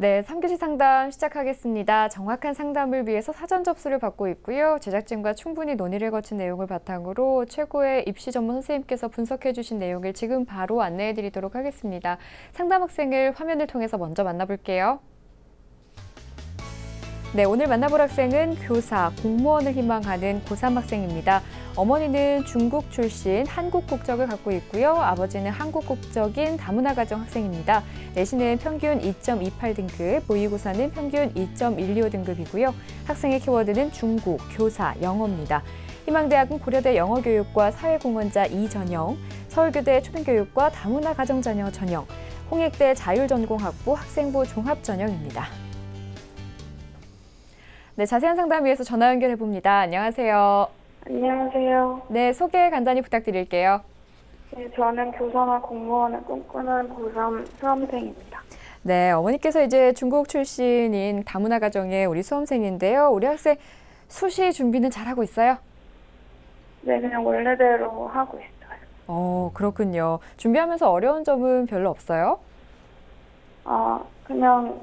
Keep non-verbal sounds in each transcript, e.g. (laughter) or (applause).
네, 3교시 상담 시작하겠습니다. 정확한 상담을 위해서 사전 접수를 받고 있고요. 제작진과 충분히 논의를 거친 내용을 바탕으로 최고의 입시 전문 선생님께서 분석해 주신 내용을 지금 바로 안내해 드리도록 하겠습니다. 상담 학생을 화면을 통해서 먼저 만나볼게요. 네, 오늘 만나볼 학생은 교사, 공무원을 희망하는 고3 학생입니다. 어머니는 중국 출신 한국 국적을 갖고 있고요. 아버지는 한국 국적인 다문화 가정 학생입니다. 내신은 평균 2.28등급, 모의고사는 평균 2.125등급이고요. 학생의 키워드는 중국, 교사, 영어입니다. 희망대학은 고려대 영어교육과 사회공헌자 2전형, 서울교대 초등교육과 다문화 가정자녀 전형, 홍익대 자율전공학부 학생부 종합전형입니다. 네, 자세한 상담 위해서 전화 연결해 봅니다. 안녕하세요. 안녕하세요. 네, 소개 간단히 부탁드릴게요. 네, 저는 교사나 공무원을 꿈꾸는 고3 수험생입니다. 네, 어머니께서 이제 중국 출신인 다문화 가정의 우리 수험생인데요. 우리 학생 수시 준비는 잘하고 있어요? 네, 그냥 원래대로 하고 있어요. 어, 그렇군요. 준비하면서 어려운 점은 별로 없어요? 아, 그냥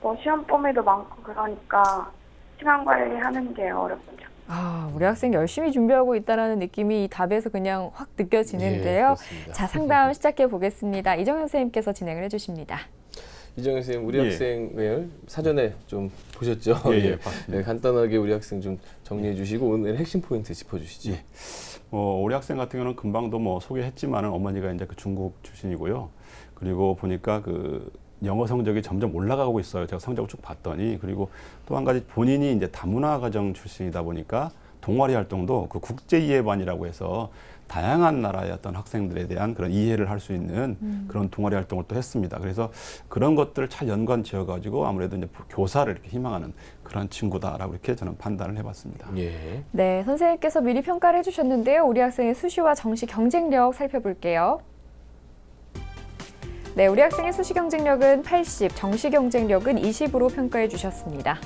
뭐 시험 범위도 많고 그러니까 시간 관리하는 게 어렵죠. 아, 우리 학생 열심히 준비하고 있다는 느낌이 이 답에서 그냥 확 예, 느껴지는데요. 그렇습니다. 자, 상담 시작해 보겠습니다. 이정현 선생님께서 진행을 해 주십니다. 이정현 선생님, 우리 예. 학생을 사전에 좀 보셨죠? 예, 예, 봤습니다. 네, 간단하게 우리 학생 좀 정리해 주시고 오늘 핵심 포인트 짚어 주시죠. 예. 어, 우리 학생 같은 경우는 금방도 뭐 소개했지만은 어머니가 이제 그 중국 출신이고요. 그리고 보니까 그 영어 성적이 점점 올라가고 있어요. 제가 성적을 쭉 봤더니 그리고 또 한 가지 본인이 이제 다문화 가정 출신이다 보니까 동아리 활동도 그 국제 이해반이라고 해서 다양한 나라의 어떤 학생들에 대한 그런 이해를 할 수 있는 그런 동아리 활동을 또 했습니다. 그래서 그런 것들을 잘 연관 지어 가지고 아무래도 이제 교사를 이렇게 희망하는 그런 친구다라고 이렇게 저는 판단을 해봤습니다. 예. 네, 선생님께서 미리 평가를 해주셨는데요. 우리 학생의 수시와 정시 경쟁력 살펴볼게요. 네, 우리 학생의 수시 경쟁력은 80, 정시 경쟁력은 20으로 평가해 주셨습니다.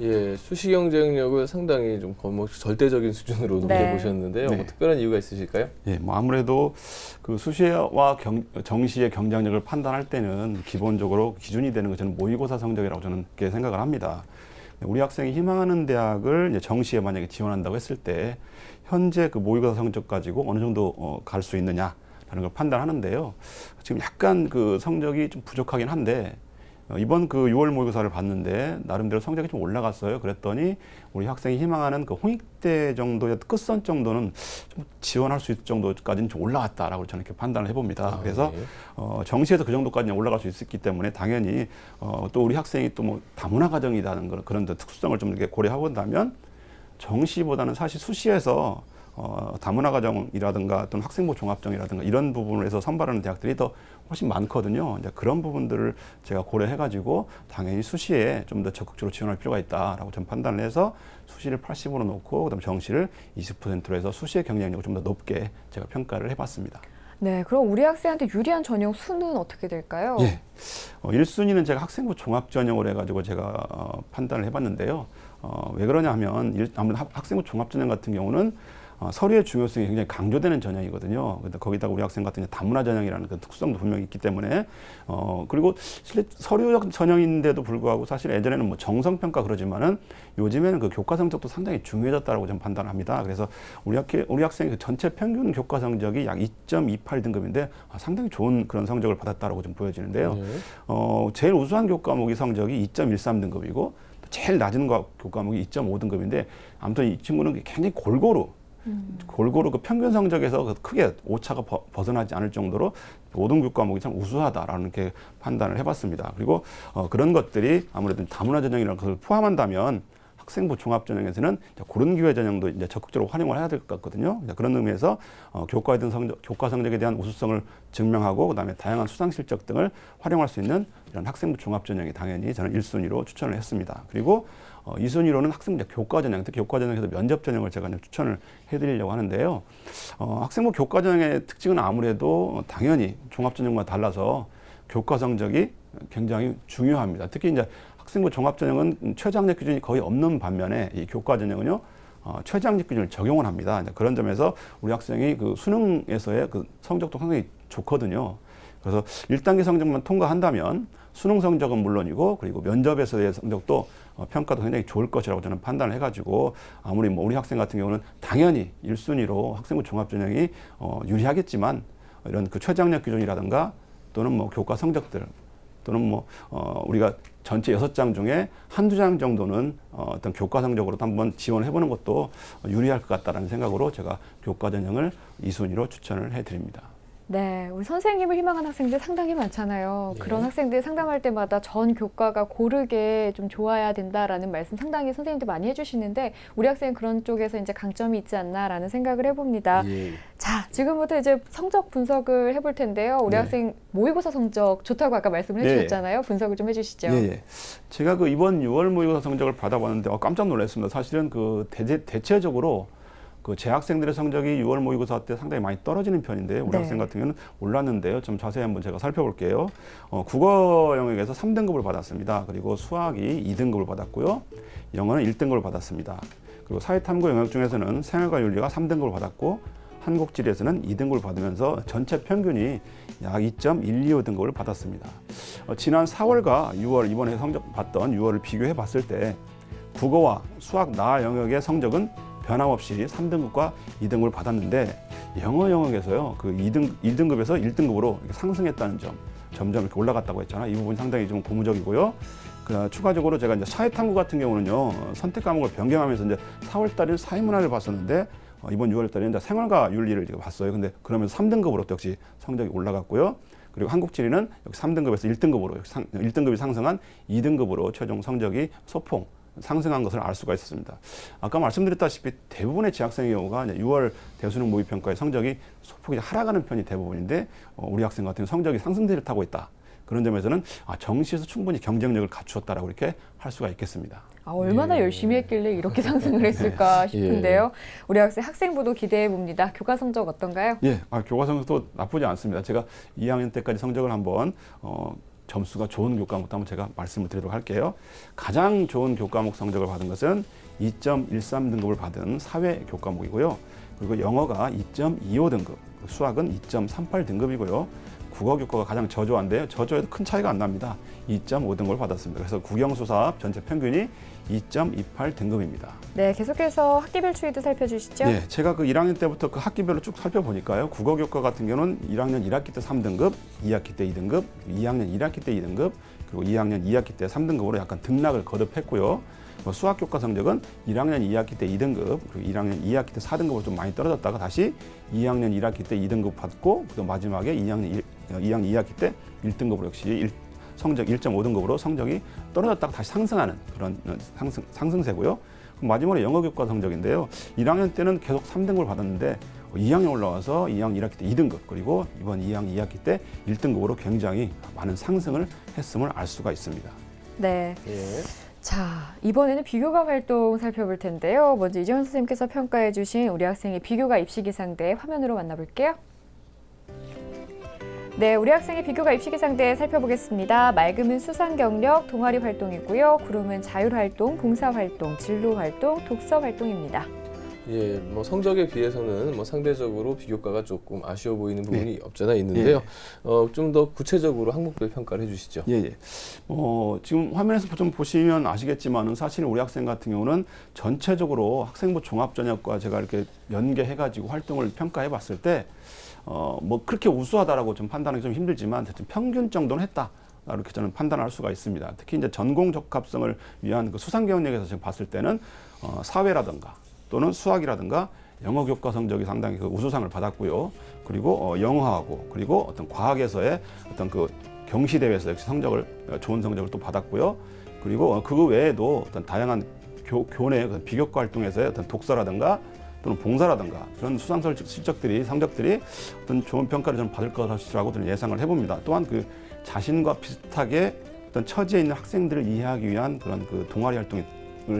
예, 수시 경쟁력을 상당히 좀 거의 뭐 절대적인 수준으로 네. 높여보셨는데요. 네. 뭐 특별한 이유가 있으실까요? 예, 뭐 아무래도 그 수시와 경, 정시의 경쟁력을 판단할 때는 기본적으로 기준이 되는 건 저는 모의고사 성적이라고 저는 그렇게 생각을 합니다. 우리 학생이 희망하는 대학을 이제 정시에 만약에 지원한다고 했을 때 현재 그 모의고사 성적 가지고 어느 정도 어, 갈 수 있느냐 라는 걸 판단하는데요. 지금 약간 그 성적이 좀 부족하긴 한데 어, 이번 그 6월 모의고사를 봤는데 나름대로 성적이 좀 올라갔어요. 그랬더니 우리 학생이 희망하는 그 홍익대 정도의 끝선 정도는 좀 지원할 수 있을 정도까지는 좀 올라왔다라고 저는 이렇게 판단을 해봅니다. 아, 그래서 네. 어, 정시에서 그 정도까지는 올라갈 수 있었기 때문에 당연히 어, 또 우리 학생이 또 뭐 다문화 가정이라는 그런, 그런 특수성을 좀 이렇게 고려하고 본다면 정시보다는 사실 수시에서 어, 다문화 가정이라든가 또는 학생부 종합정이라든가 이런 부분을 해서 선발하는 대학들이 더 훨씬 많거든요. 이제 그런 부분들을 제가 고려해가지고 당연히 수시에 좀 더 적극적으로 지원할 필요가 있다라고 좀 판단을 해서 수시를 80으로 놓고 그다음 정시를 20%로 해서 수시의 경쟁력을 좀 더 높게 제가 평가를 해봤습니다. 네, 그럼 우리 학생한테 유리한 전형 수는 어떻게 될까요? 예. 어, 1순위는 제가 학생부 종합 전형으로 해가지고 제가 어, 판단을 해봤는데요. 어, 왜 그러냐 하면 일, 아무래도 학- 학생부 종합 전형 같은 경우는 어, 서류의 중요성이 굉장히 강조되는 전형이거든요. 근데 거기다가 우리 학생 같은 다문화 전형이라는 그 특수성도 분명히 있기 때문에 어, 그리고 실내 서류적 전형인데도 불구하고 사실 예전에는 뭐 정성 평가 그러지만은 요즘에는 그 교과 성적도 상당히 중요해졌다라고 저는 판단합니다. 그래서 우리 학 우리 학생의 그 전체 평균 교과 성적이 약 2.28 등급인데 아, 상당히 좋은 그런 성적을 받았다라고 좀 보여지는데요. 네. 어, 제일 우수한 교과목이 성적이 2.13 등급이고 제일 낮은 과- 교과목이 2.5 등급인데 아무튼 이 친구는 굉장히 골고루 골고루 그 평균 성적에서 그 크게 오차가 벗- 벗어나지 않을 정도로 모든 교과목이 참 우수하다라는 게 판단을 해봤습니다. 그리고 어, 그런 것들이 아무래도 다문화 전형이라는 것을 포함한다면 학생부 종합 전형에서는 이제 고른 기회 전형도 이제 적극적으로 활용을 해야 될 것 같거든요. 그런 의미에서 어, 교과에 대한 성적, 교과 성적에 대한 우수성을 증명하고 그다음에 다양한 수상 실적 등을 활용할 수 있는 이런 학생부 종합 전형이 당연히 저는 1순위로 추천을 했습니다. 그리고 어, 2순위로는 학생부 교과 전형, 특히 교과 전형에서 면접 전형을 제가 추천을 해드리려고 하는데요. 어, 학생부 교과 전형의 특징은 아무래도 당연히 종합 전형과 달라서 교과 성적이 굉장히 중요합니다. 특히 이제 학생부 종합 전형은 최저학력 기준이 거의 없는 반면에 이 교과 전형은요. 어, 최저학력 기준을 적용을 합니다. 그런 점에서 우리 학생이 그 수능에서의 그 성적도 상당히 좋거든요. 그래서 1단계 성적만 통과한다면 수능 성적은 물론이고 그리고 면접에서의 성적도 어, 평가도 굉장히 좋을 것이라고 저는 판단을 해가지고 아무리 뭐 우리 학생 같은 경우는 당연히 1순위로 학생부 종합전형이 어, 유리하겠지만 이런 그 최저학력 기준이라든가 또는 뭐 교과 성적들 또는 뭐 어, 우리가 전체 여섯 장 중에 한두 장 정도는 어, 어떤 교과 성적으로 한번 지원해 보는 것도 유리할 것 같다라는 생각으로 제가 교과 전형을 2순위로 추천을 해 드립니다. 네, 우리 선생님을 희망하는 학생들 상당히 많잖아요. 네. 그런 학생들 상담할 때마다 전 교과가 고르게 좀 좋아야 된다라는 말씀 상당히 선생님들 많이 해주시는데 우리 학생은 그런 쪽에서 이제 강점이 있지 않나라는 생각을 해봅니다. 예. 자, 지금부터 이제 성적 분석을 해볼 텐데요. 우리 네. 학생 모의고사 성적 좋다고 아까 말씀을 네. 해주셨잖아요. 분석을 좀 해주시죠. 예, 예. 제가 그 이번 6월 모의고사 성적을 받아봤는데 어, 깜짝 놀랐습니다. 사실은 그 대체, 대체적으로 그 재학생들의 성적이 6월 모의고사 때 상당히 많이 떨어지는 편인데 우리 네. 학생 같은 경우는 올랐는데요. 좀 자세히 한번 제가 살펴볼게요. 어, 국어 영역에서 3등급을 받았습니다. 그리고 수학이 2등급을 받았고요. 영어는 1등급을 받았습니다. 그리고 사회탐구 영역 중에서는 생활과 윤리가 3등급을 받았고 한국지리에서는 2등급을 받으면서 전체 평균이 약 2.125등급을 받았습니다. 어, 지난 4월과 6월 이번에 성적 봤던 6월을 비교해 봤을 때 국어와 수학 나 영역의 성적은 변함없이 3등급과 2등급을 받았는데 영어 영역에서요 그 2등 1등급에서 1등급으로 상승했다는 점 점점 이렇게 올라갔다고 했잖아요 이 부분 상당히 좀 고무적이고요. 그 추가적으로 제가 이제 사회탐구 같은 경우는요 어, 선택 과목을 변경하면서 이제 4월 달에 사회문화를 봤었는데 어, 이번 6월 달에 이제 생활과 윤리를 제가 봤어요. 근데 그러면서 3등급으로 또 역시 성적이 올라갔고요. 그리고 한국 지리는 여기 3등급에서 1등급으로 상, 1등급이 상승한 2등급으로 최종 성적이 소폭 상승한 것을 알 수가 있었습니다. 아까 말씀드렸다시피 대부분의 재학생의 경우가 이제 6월 대수능 모의평가의 성적이 소폭 이제 하락하는 편이 대부분인데 어, 우리 학생 같은 경우 성적이 상승세를 타고 있다. 그런 점에서는 아, 정시에서 충분히 경쟁력을 갖추었다라고 이렇게 할 수가 있겠습니다. 아, 얼마나 예. 열심히 했길래 이렇게 (laughs) 상승을 했을까 싶은데요. 우리 학생 학생부도 기대해 봅니다. 교과 성적 어떤가요? 예, 아, 교과 성적도 나쁘지 않습니다. 제가 2학년 때까지 성적을 한번 어, 점수가 좋은 교과목도 한번 제가 말씀을 드리도록 할게요. 가장 좋은 교과목 성적을 받은 것은 2.13 등급을 받은 사회 교과목이고요. 그리고 영어가 2.25 등급, 수학은 2.38 등급이고요. 국어 교과가 가장 저조한데요. 저조에도 큰 차이가 안 납니다. 2.5등급을 받았습니다. 그래서 국영수사 전체 평균이 2.28 등급입니다. 네, 계속해서 학기별 추이도 살펴주시죠. 네, 제가 그 1학년 때부터 그 학기별로 쭉 살펴보니까요. 국어 교과 같은 경우는 1학년 1학기 때 3등급, 2학기 때 2등급, 2학년 1학기 때 2등급, 그리고 2학년 2학기 때 3등급으로 약간 등락을 거듭했고요. 뭐 수학 교과 성적은 1학년 2학기 때 2등급, 그리고 1학년 2학기 때 4등급으로 좀 많이 떨어졌다가 다시 2학년 1학기 때 2등급 받고, 그 마지막에 2학년 1, 2학년 2학기 때 1등급으로 역시 일- 성적 1.5등급으로 성적이 떨어졌다가 다시 상승하는 그런 어, 상승, 상승세고요. 그럼 마지막으로 영어 교과 성적인데요. 1학년 때는 계속 3등급을 받았는데 2학년 올라와서 2학년 1학기 때 2등급 그리고 이번 2학년 2학기 때 1등급으로 굉장히 많은 상승을 했음을 알 수가 있습니다. 네. 예. 자, 이번에는 비교과 활동 살펴볼 텐데요. 먼저 이재원 선생님께서 평가해 주신 우리 학생의 비교과 입시 기상대 화면으로 만나볼게요. 네, 우리 학생의 비교과 입시 기상대 살펴보겠습니다. 맑음은 수상 경력, 동아리 활동이고요. 구름은 자율 활동, 봉사 활동, 진로 활동, 독서 활동입니다. 예, 뭐 성적에 비해서는 뭐 상대적으로 비교과가 조금 아쉬워 보이는 부분이 네. 없잖아 있는데요. 어, 좀 더 구체적으로 항목별 평가를 해주시죠. 예, 예. 어, 지금 화면에서 좀 보시면 아시겠지만은 사실 우리 학생 같은 경우는 전체적으로 학생부 종합전형과 제가 이렇게 연계해가지고 활동을 평가해 봤을 때, 어, 뭐 그렇게 우수하다라고 좀 판단하기 좀 힘들지만 대충 평균 정도는 했다. 이렇게 저는 판단할 수가 있습니다. 특히 이제 전공 적합성을 위한 그 수상 경력에서 지금 봤을 때는 어, 사회라든가 또는 수학이라든가 영어 교과 성적이 상당히 그 우수상을 받았고요. 그리고 어, 영어하고 그리고 어떤 과학에서의 어떤 그 경시 대회에서 역시 성적을 어, 좋은 성적을 또 받았고요. 그리고 어, 그 외에도 어떤 다양한 교, 교내 그 비교과 활동에서의 어떤 독서라든가 또는 봉사라든가 그런 수상 설- 실적들이 성적들이 어떤 좋은 평가를 좀 받을 것이라고 예상을 해봅니다. 또한 그 자신과 비슷하게 어떤 처지에 있는 학생들을 이해하기 위한 그런 그 동아리 활동을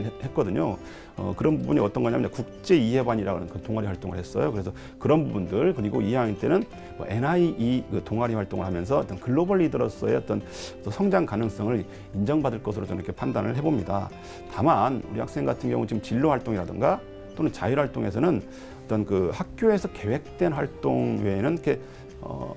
했- 했거든요. 어, 그런 부분이 어떤 거냐면 국제 이해반이라는 그 동아리 활동을 했어요. 그래서 그런 부분들 그리고 2학년 때는 뭐 NIE 그 동아리 활동을 하면서 어떤 글로벌 리더로서의 어떤 또 성장 가능성을 인정받을 것으로 저는 이렇게 판단을 해봅니다. 다만 우리 학생 같은 경우 지금 진로 활동이라든가 또는 자율 활동에서는 어떤 그 학교에서 계획된 활동 외에는 이렇게 어,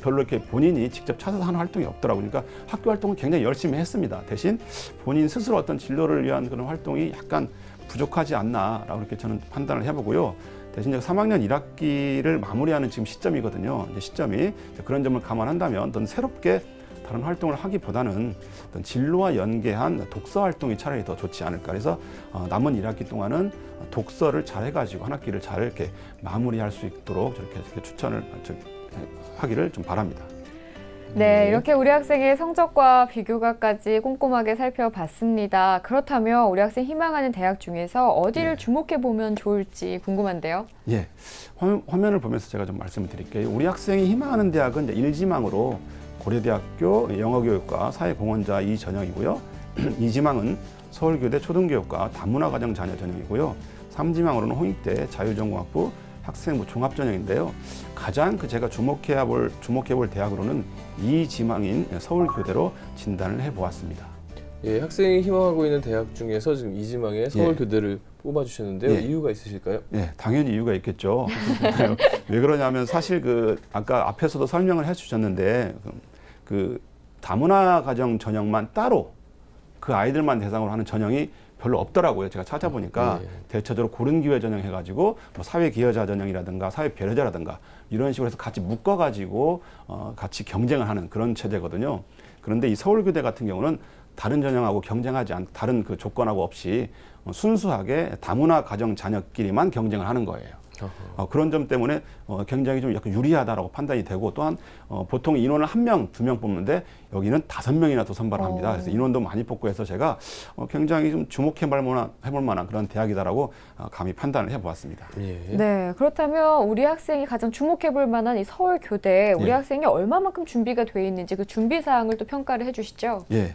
별로 이렇게 본인이 직접 찾아서 하는 활동이 없더라고요. 그러니까 학교 활동은 굉장히 열심히 했습니다. 대신 본인 스스로 어떤 진로를 위한 그런 활동이 약간 부족하지 않나라고 이렇게 저는 판단을 해보고요. 대신 이제 3학년 1학기를 마무리하는 지금 시점이거든요. 이제 시점이 그런 점을 감안한다면 어떤 새롭게 다른 활동을 하기보다는 어떤 진로와 연계한 독서 활동이 차라리 더 좋지 않을까. 그래서 어, 남은 1학기 동안은 독서를 잘 해가지고 한 학기를 잘 이렇게 마무리할 수 있도록 저렇게, 이렇게 추천을 저, 하기를 좀 바랍니다. 네, 이렇게 우리 학생의 성적과 비교가까지 꼼꼼하게 살펴봤습니다. 그렇다면 우리 학생 희망하는 대학 중에서 어디를 네. 주목해 보면 좋을지 궁금한데요. 예, 화면, 화면을 보면서 제가 좀 말씀을 드릴게요. 우리 학생이 희망하는 대학은 이제 일지망으로 고려대학교 영어교육과 사회공헌자 이 전형이고요. (clears throat) 이지망은 서울교대 초등교육과 다문화가정 자녀 전형이고요. 삼지망으로는 홍익대 자유전공학부 학생부 종합 전형인데요. 가장 그 제가 주목해야 볼 주목해 볼 대학으로는 이 지망인 서울교대로 진단을 해 보았습니다. 예, 학생이 희망하고 있는 대학 중에서 지금 이지망에 서울교대를 뽑아주셨는데요. 예. 이유가 있으실까요? 예, 당연히 이유가 있겠죠. (laughs) 왜 그러냐면 사실 그 아까 앞에서도 설명을 해주셨는데 그, 그 다문화 가정 전형만 따로 그 아이들만 대상으로 하는 전형이 별로 없더라고요. 제가 찾아보니까 예. 대체적으로 고른 기회 전형 해가지고 뭐 사회 기여자 전형이라든가 사회 배려자라든가 이런 식으로 해서 같이 묶어가지고 어, 같이 경쟁을 하는 그런 체제거든요. 그런데 이 서울교대 같은 경우는 다른 전형하고 경쟁하지 않, 다른 그 조건하고 없이 어, 순수하게 다문화 가정 자녀끼리만 경쟁을 하는 거예요. 어, 그런 점 때문에 어, 굉장히 좀 약간 유리하다라고 판단이 되고 또한 어, 보통 인원을 한 명, 두 명 뽑는데 여기는 다섯 명이나 또 선발을 합니다. 어. 그래서 인원도 많이 뽑고 해서 제가 어, 굉장히 좀 주목해볼 만한, 해볼 만한 그런 대학이다라고 어, 감히 판단을 해보았습니다. 예. 네, 그렇다면 우리 학생이 가장 주목해 볼 만한 이 서울 교대, 우리 예. 학생이 얼마만큼 준비가 돼 있는지 그 준비 사항을 또 평가를 해 주시죠. 예.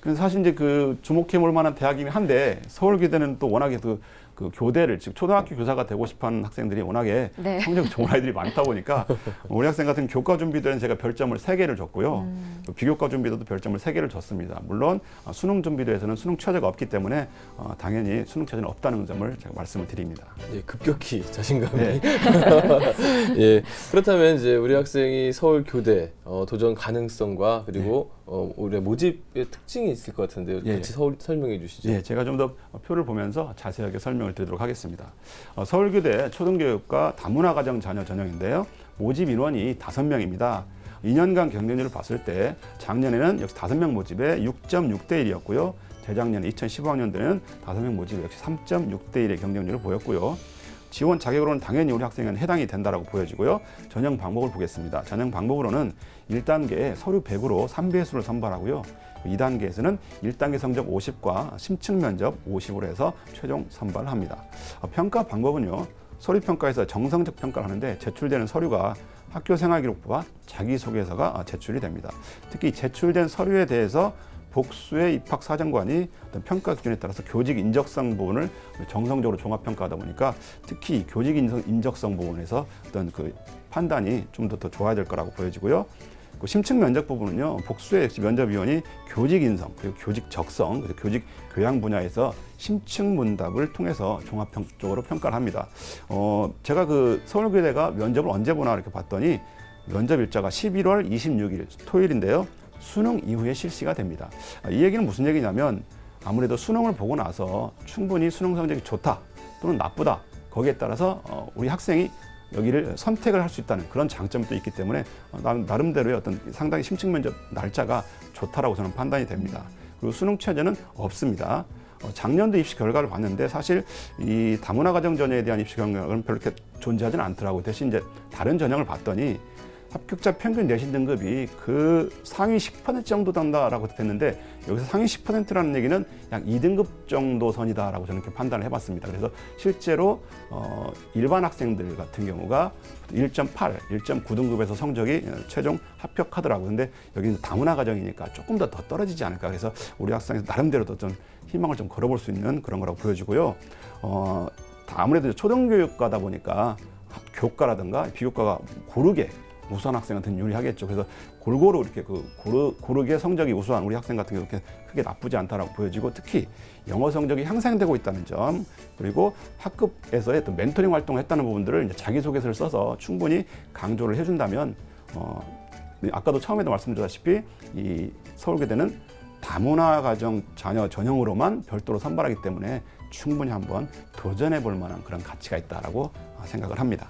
그래서 사실 이제 그 주목해볼 만한 대학이긴 한데 서울교대는 또 워낙에 그, 그 교대를 즉 초등학교 교사가 되고 싶어하는 학생들이 워낙에 네. 성적이 좋은 아이들이 많다 보니까 (laughs) 우리 학생 같은 교과 준비도에는 제가 별점을 세개를 줬고요. 음. 그 비교과 준비도도 별점을 세개를 줬습니다. 물론 어, 수능 준비도에서는 수능 최저가 없기 때문에 어, 당연히 수능 최저는 없다는 점을 제가 말씀을 드립니다. 예, 급격히 (laughs) 자신감이. 네. (laughs) 예. 그렇다면 이제 우리 학생이 서울 교대 어, 도전 가능성과 그리고 어, 올해 모집의 특징이 있을 것 같은데요. 예. 같이 서울, 설명해 주시죠. 예, 제가 좀 더 표를 보면서 자세하게 설명을 드리도록 하겠습니다. 어, 서울교대 초등교육과 다문화가정 자녀 전형인데요. 모집 인원이 다섯 명입니다 2년간 경쟁률을 봤을 때 작년에는 역시 다섯 명 모집에 6.6대 1이었고요. 재작년 2015학년도에는 다섯 명 모집에 역시 3.6대 1의 경쟁률을 보였고요. 지원 자격으로는 당연히 우리 학생은 해당이 된다라고 보여지고요. 전형 방법을 보겠습니다. 전형 방법으로는 1단계에 서류 100으로 3배수를 선발하고요. 2단계에서는 1단계 성적 50과 심층 면접 50으로 해서 최종 선발을 합니다. 어, 평가 방법은요. 서류 평가에서 정성적 평가를 하는데 제출되는 서류가 학교 생활 기록부와 자기소개서가 어, 제출이 됩니다. 특히 제출된 서류에 대해서 복수의 입학 사정관이 어떤 평가 기준에 따라서 교직 인적성 부분을 정성적으로 종합 평가하다 보니까 특히 이 교직 인적성 부분에서 어떤 그 판단이 좀 더 더 좋아야 될 거라고 보여지고요. 그 심층 면접 부분은요 복수의 면접위원이 교직 인성 그리고 교직 적성 그리고 교직 교양 분야에서 심층 문답을 통해서 종합적으로 평가를 합니다. 어 제가 그 서울교대가 면접을 언제 보나 이렇게 봤더니 면접 일자가 11월 26일 토요일인데요. 수능 이후에 실시가 됩니다. 아, 이 얘기는 무슨 얘기냐면 아무래도 수능을 보고 나서 충분히 수능 성적이 좋다 또는 나쁘다 거기에 따라서 어, 우리 학생이 여기를 선택을 할 수 있다는 그런 장점이 또 있기 때문에 어, 나- 나름대로의 어떤 상당히 심층 면접 날짜가 좋다라고 저는 판단이 됩니다. 그리고 수능 최저는 없습니다. 어, 작년도 입시 결과를 봤는데 사실 이 다문화 가정 전형에 대한 입시 결과는 별로 이렇게 존재하지는 않더라고요. 대신 이제 다른 전형을 봤더니 합격자 평균 내신 등급이 그 상위 10% 정도 된다라고 됐는데 여기서 상위 10%라는 얘기는 약 2등급 정도 선이다라고 저는 이렇게 판단을 해봤습니다. 그래서 실제로 어, 일반 학생들 같은 경우가 1.8, 1.9등급에서 성적이 최종 합격하더라고요. 근데 여기는 다문화 가정이니까 조금 더 더 떨어지지 않을까. 그래서 우리 학생에서 나름대로도 좀 희망을 좀 걸어볼 수 있는 그런 거라고 보여지고요. 어, 아무래도 초등교육과다 보니까 교과라든가 비교과가 고르게 우수한 학생한테는 유리하겠죠. 그래서 골고루 이렇게 그 고르, 고르게 성적이 우수한 우리 학생 같은 경우 이렇게 크게 나쁘지 않다라고 보여지고 특히 영어 성적이 향상되고 있다는 점 그리고 학급에서의 또 멘토링 활동을 했다는 부분들을 이제 자기소개서를 써서 충분히 강조를 해준다면 어, 근데 아까도 처음에도 말씀드렸다시피 이 서울교대는 다문화 가정 자녀 전형으로만 별도로 선발하기 때문에 충분히 한번 도전해 볼 만한 그런 가치가 있다라고 생각을 합니다.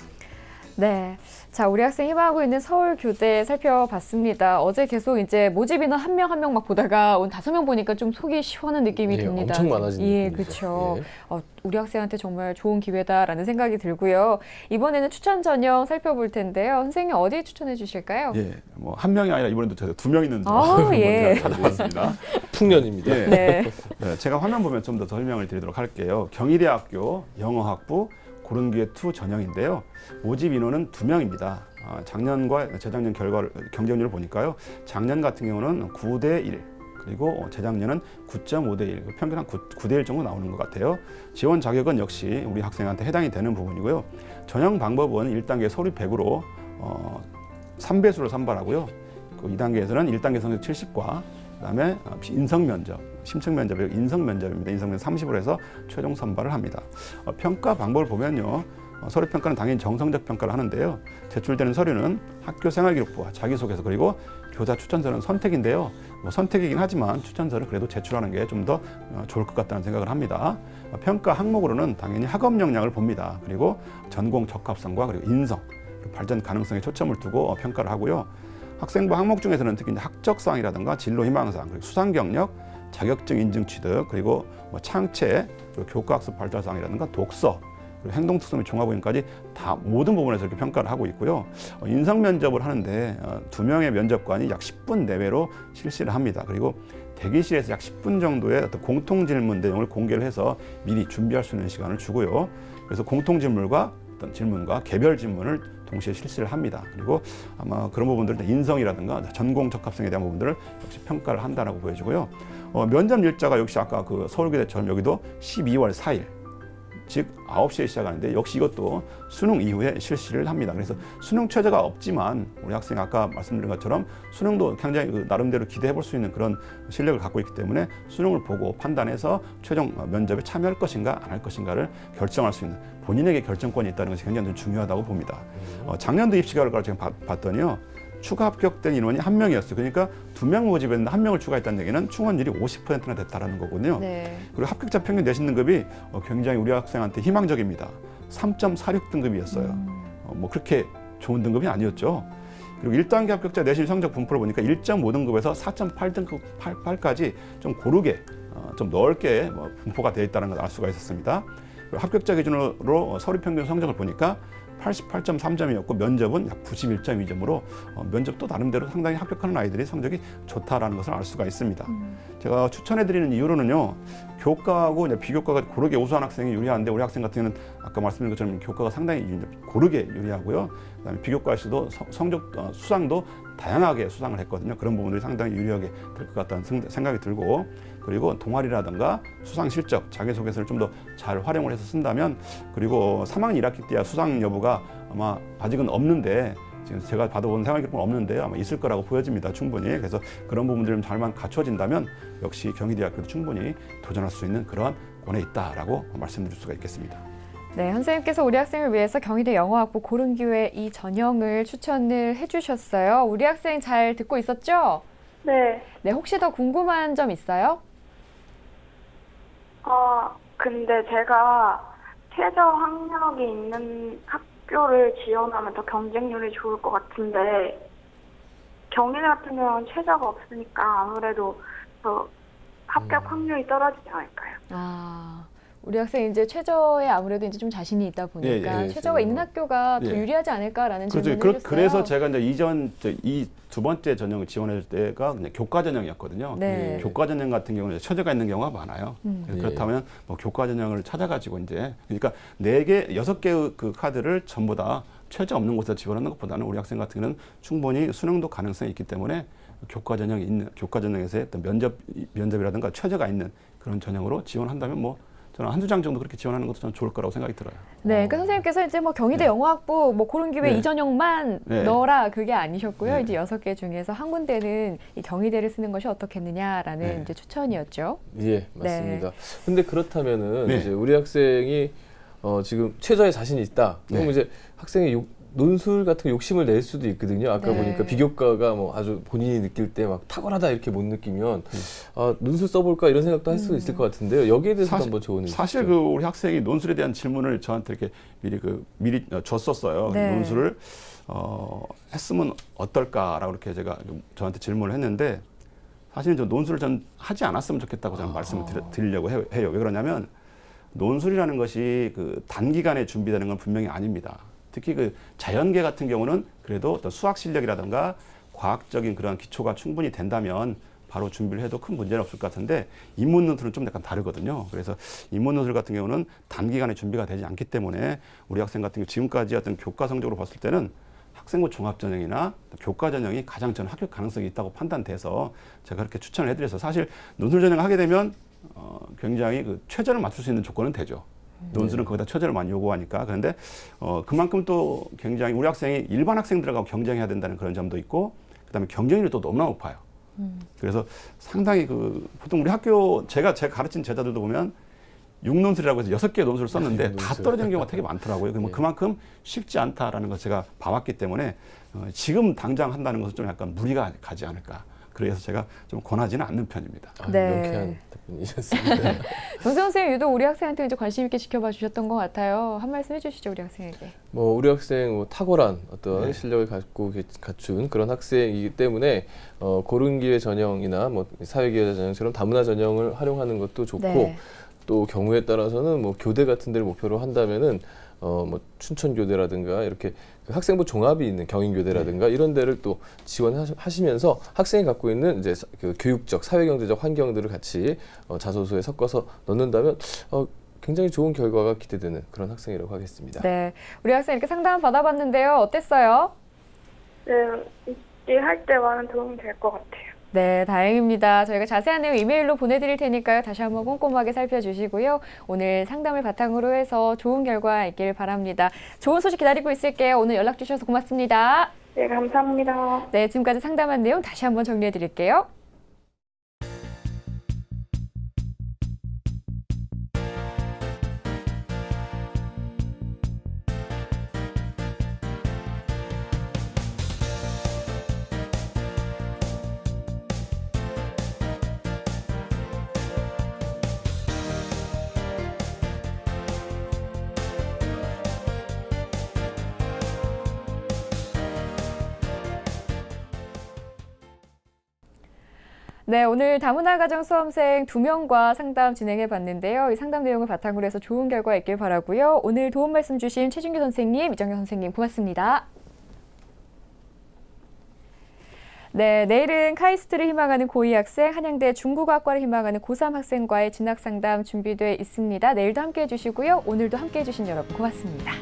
네. 자, 우리 학생 희망하고 있는 서울 교대 살펴봤습니다. 어제 계속 이제 모집 인원 한 명 한 명 막 보다가 오늘 다섯 명 보니까 좀 속이 시원한 느낌이 예, 듭니다. 엄청 많아진 예, 느낌이죠. 그렇죠. 예. 어, 우리 학생한테 정말 좋은 기회다라는 생각이 들고요. 이번에는 추천 전형 살펴볼 텐데요. 선생님 어디 추천해 주실까요? 예, 뭐 한 명이 아니라 이번에도 저두 명 있는 아, 줄 예. 찾아봤습니다. (laughs) 풍년입니다. 예. 네. 네, 제가 화면 보면 좀 더 설명을 드리도록 할게요. 경희대학교 영어학부 고른 기회 투 전형인데요. 모집 인원은 두 명입니다. 아, 작년과 재작년 결과를 경쟁률을 보니까요. 작년 같은 경우는 9대 1 그리고 재작년은 9.5대 1 평균 한 9, 9대 1 정도 나오는 것 같아요. 지원 자격은 역시 우리 학생한테 해당이 되는 부분이고요. 전형 방법은 1단계 서류 100으로 어, 3배수를 선발하고요. 그 2단계에서는 1단계 성적 70과 그다음에 어, 인성 면접, 심층 면접이 인성 면접입니다. 인성 면접 30으로 해서 최종 선발을 합니다. 어, 평가 방법을 보면요. 어, 서류 평가는 당연히 정성적 평가를 하는데요. 제출되는 서류는 학교 생활 기록부와 자기소개서 그리고 교사 추천서는 선택인데요. 뭐 선택이긴 하지만 추천서를 그래도 제출하는 게 좀 더 좋을 것 같다는 생각을 합니다. 어, 평가 항목으로는 당연히 학업 역량을 봅니다. 그리고 전공 적합성과 그리고 인성, 그리고 발전 가능성에 초점을 두고 어, 평가를 하고요. 학생부 항목 중에서는 특히 학적 사항이라든가 진로 희망 사항, 그리고 수상 경력, 자격증 인증 취득, 그리고 뭐 창체, 그리고 교과학습 발달 사항이라든가 독서, 그리고 행동 특성 및 종합 의견까지 다 모든 부분에서 이렇게 평가를 하고 있고요. 어, 인성 면접을 하는데 어, 두 명의 면접관이 약 10분 내외로 실시를 합니다. 그리고 대기실에서 약 10분 정도의 어떤 공통 질문 내용을 공개를 해서 미리 준비할 수 있는 시간을 주고요. 그래서 공통 질문과 어떤 질문과 개별 질문을 동시에 실시를 합니다. 그리고 아마 그런 부분들은 인성이라든가 전공 적합성에 대한 부분들을 역시 평가를 한다라고 보여지고요. 어, 면접 일자가 역시 아까 그 서울교대처럼 여기도 12월 4일 즉 9시에 시작하는데 역시 이것도 수능 이후에 실시를 합니다. 그래서 수능 최저가 없지만 우리 학생 아까 말씀드린 것처럼 수능도 굉장히 그 나름대로 기대해 볼 수 있는 그런 실력을 갖고 있기 때문에 수능을 보고 판단해서 최종 면접에 참여할 것인가 안 할 것인가를 결정할 수 있는 본인에게 결정권이 있다는 것이 굉장히 좀 중요하다고 봅니다. 어, 작년도 입시 결과를 제가 봤- 봤더니요. 추가 합격된 인원이 한 명이었어요. 그러니까 두 명 모집했는데 한 명을 추가했다는 얘기는 충원율이 50%나 됐다라는 거거든요. 네. 그리고 합격자 평균 내신 등급이 어, 굉장히 우리 학생한테 희망적입니다. 3.46 등급이었어요. 어, 뭐 그렇게 좋은 등급이 아니었죠. 그리고 1단계 합격자 내신 성적 분포를 보니까 1.5 등급에서 4.8 등급 8까지 좀 고르게 어, 좀 넓게 뭐 분포가 되어 있다는 걸 알 수가 있었습니다. 그리고 합격자 기준으로 어, 서류 평균 성적을 보니까 88.3점이었고 면접은 약 91.2점으로 어, 면접도 나름대로 상당히 합격하는 아이들이 성적이 좋다라는 것을 알 수가 있습니다. 제가 추천해 드리는 이유로는요, 교과하고 이제 비교과가 고르게 우수한 학생이 유리한데 우리 학생 같은 경우는 아까 말씀드린 것처럼 교과가 상당히 고르게 유리하고요. 그다음에 비교과에서도 성- 성적 어, 수상도 다양하게 수상을 했거든요. 그런 부분들이 상당히 유리하게 될 것 같다는 생- 생각이 들고 그리고 동아리라든가 수상 실적 자기소개서를 좀 더 잘 활용을 해서 쓴다면 그리고 3학년 1학기 때야 수상 여부가 아마 아직은 없는데 지금 제가 받아본 생활 기록은 없는데 아마 있을 거라고 보여집니다. 충분히. 그래서 그런 부분들이 좀 잘만 갖춰진다면 역시 경희대학교도 충분히 도전할 수 있는 그러한 권에 있다라고 말씀드릴 수가 있겠습니다. 네, 선생님께서 우리 학생을 위해서 경희대 영어학부 고른기회 이 전형을 추천을 해주셨어요. 우리 학생 잘 듣고 있었죠? 네. 네, 혹시 더 궁금한 점 있어요? 아, 근데 제가 최저 학력이 있는 학교를 지원하면 더 경쟁률이 좋을 것 같은데, 경희대 같은 경우는 최저가 없으니까 아무래도 더 합격 음. 확률이 떨어지지 않을까요? 아, 우리 학생 이제 최저에 아무래도 이제 좀 자신이 있다 보니까 예, 예, 최저가 예. 있는 학교가 더 예. 유리하지 않을까라는 그렇죠. 질문을 그, 해줬어요. 그래서 제가 이제 이전 이 두 번째 전형을 지원할 때가 그냥 교과 전형이었거든요. 네. 교과 전형 같은 경우는 처제가 있는 경우가 많아요. 음. 예. 그렇다면 뭐 교과 전형을 찾아가지고 이제 그러니까 네 개, 여섯 개의 그 카드를 전부 다 최저 없는 곳에 지원하는 것보다는 우리 학생 같은 경우는 충분히 수능도 가능성이 있기 때문에 교과 전형이 있는 교과 전형에서의 어떤 면접 면접이라든가 최저가 있는 그런 전형으로 지원한다면 뭐 저는 한두 장 정도 그렇게 지원하는 것도 저는 좋을 거라고 생각이 들어요. 네, 그 선생님께서 이제 뭐 경희대 네. 영어학부 뭐 고른 기회 네. 이 전형만 네. 넣어라 그게 아니셨고요. 네. 이제 여섯 개 중에서 한 군데는 이 경희대를 쓰는 것이 어떻겠느냐라는 네. 이제 추천이었죠. 예, 맞습니다. 네. 근데 그렇다면은 네. 이제 우리 학생이 어, 지금 최저에 자신이 있다. 그럼 네. 이제 학생의 요, 논술 같은 거 욕심을 낼 수도 있거든요. 아까 네. 보니까 비교과가 뭐 아주 본인이 느낄 때 막 탁월하다 이렇게 못 느끼면 아, 논술 써볼까 이런 생각도 할 수 있을 것 같은데요. 여기에 대해서 도 사실- 한번 조언을 사실 주시죠. 그 우리 학생이 논술에 대한 질문을 저한테 이렇게 미리 그 미리 어, 줬었어요. 네. 논술을 어, 했으면 어떨까라고 이렇게 제가 저한테 질문을 했는데 사실은 저 논술을 전 하지 않았으면 좋겠다고 저는 말씀을 드려, 드리려고 해- 해요. 왜 그러냐면 논술이라는 것이 그 단기간에 준비되는 건 분명히 아닙니다. 특히 그 자연계 같은 경우는 그래도 어떤 수학 실력이라든가 과학적인 그런 기초가 충분히 된다면 바로 준비를 해도 큰 문제는 없을 것 같은데 인문 논술은 좀 약간 다르거든요. 그래서 인문 논술 같은 경우는 단기간에 준비가 되지 않기 때문에 우리 학생 같은 경우 지금까지 어떤 교과 성적으로 봤을 때는 학생부 종합 전형이나 교과 전형이 가장 저는 합격 가능성이 있다고 판단돼서 제가 그렇게 추천을 해드려서 사실 논술 전형을 하게 되면 어, 굉장히 그 최저를 맞출 수 있는 조건은 되죠. 논술은 거기다 최저를 많이 요구하니까 그런데 어, 그만큼 또 굉장히 우리 학생이 일반 학생들하고 경쟁해야 된다는 그런 점도 있고 그다음에 경쟁률이 또 너무나 높아요. 그래서 상당히 그 보통 우리 학교 제가 제가 가르친 제자들도 보면 육논술이라고 해서 여섯 개의 논술을 썼는데 (laughs) 다 육논술. 떨어지는 경우가 되게 많더라고요. 그러면 예. 그만큼 쉽지 않다라는 걸 제가 봐왔기 때문에 어, 지금 당장 한다는 것은 좀 약간 무리가 가지 않을까. 그래서 제가 좀 권하지는 않는 편입니다. 아, 네. 명쾌한 답변이셨습니다. (laughs) 정세훈 선생님 유독 우리 학생한테 이제 관심 있게 지켜봐 주셨던 것 같아요. 한 말씀 해주시죠 우리 학생에게. 뭐 우리 학생 뭐 탁월한 어떤 네. 실력을 갖고 계- 갖춘 그런 학생이기 때문에 어, 고른 기회 전형이나 뭐 사회 기회 전형처럼 다문화 전형을 활용하는 것도 좋고 네. 또 경우에 따라서는 뭐 교대 같은 데를 목표로 한다면은 어 뭐 춘천 교대라든가 이렇게 그 학생부 종합이 있는 경인 교대라든가 이런 데를 또 지원하시면서 학생이 갖고 있는 이제 사- 그 교육적 사회경제적 환경들을 같이 어, 자소서에 섞어서 넣는다면 어, 굉장히 좋은 결과가 기대되는 그런 학생이라고 하겠습니다. 네, 우리 학생 이렇게 상담 받아봤는데요. 어땠어요? 네, 이제 할때 많은 도움이 될 것 같아요. 네, 다행입니다. 저희가 자세한 내용 이메일로 보내드릴 테니까요. 다시 한번 꼼꼼하게 살펴주시고요. 오늘 상담을 바탕으로 해서 좋은 결과 있길 바랍니다. 좋은 소식 기다리고 있을게요. 오늘 연락 주셔서 고맙습니다. 네, 감사합니다. 네, 지금까지 상담한 내용 다시 한번 정리해 드릴게요. 네, 오늘 다문화 가정 수험생 두 명과 상담 진행해 봤는데요. 이 상담 내용을 바탕으로 해서 좋은 결과 있길 바라고요. 오늘 도움 말씀 주신 최준규 선생님, 이정현 선생님 고맙습니다. 네, 내일은 카이스트를 희망하는 고2 학생, 한양대 중국어학과를 희망하는 고3 학생과의 진학 상담 준비돼 있습니다. 내일도 함께 해주시고요. 오늘도 함께 해주신 여러분 고맙습니다.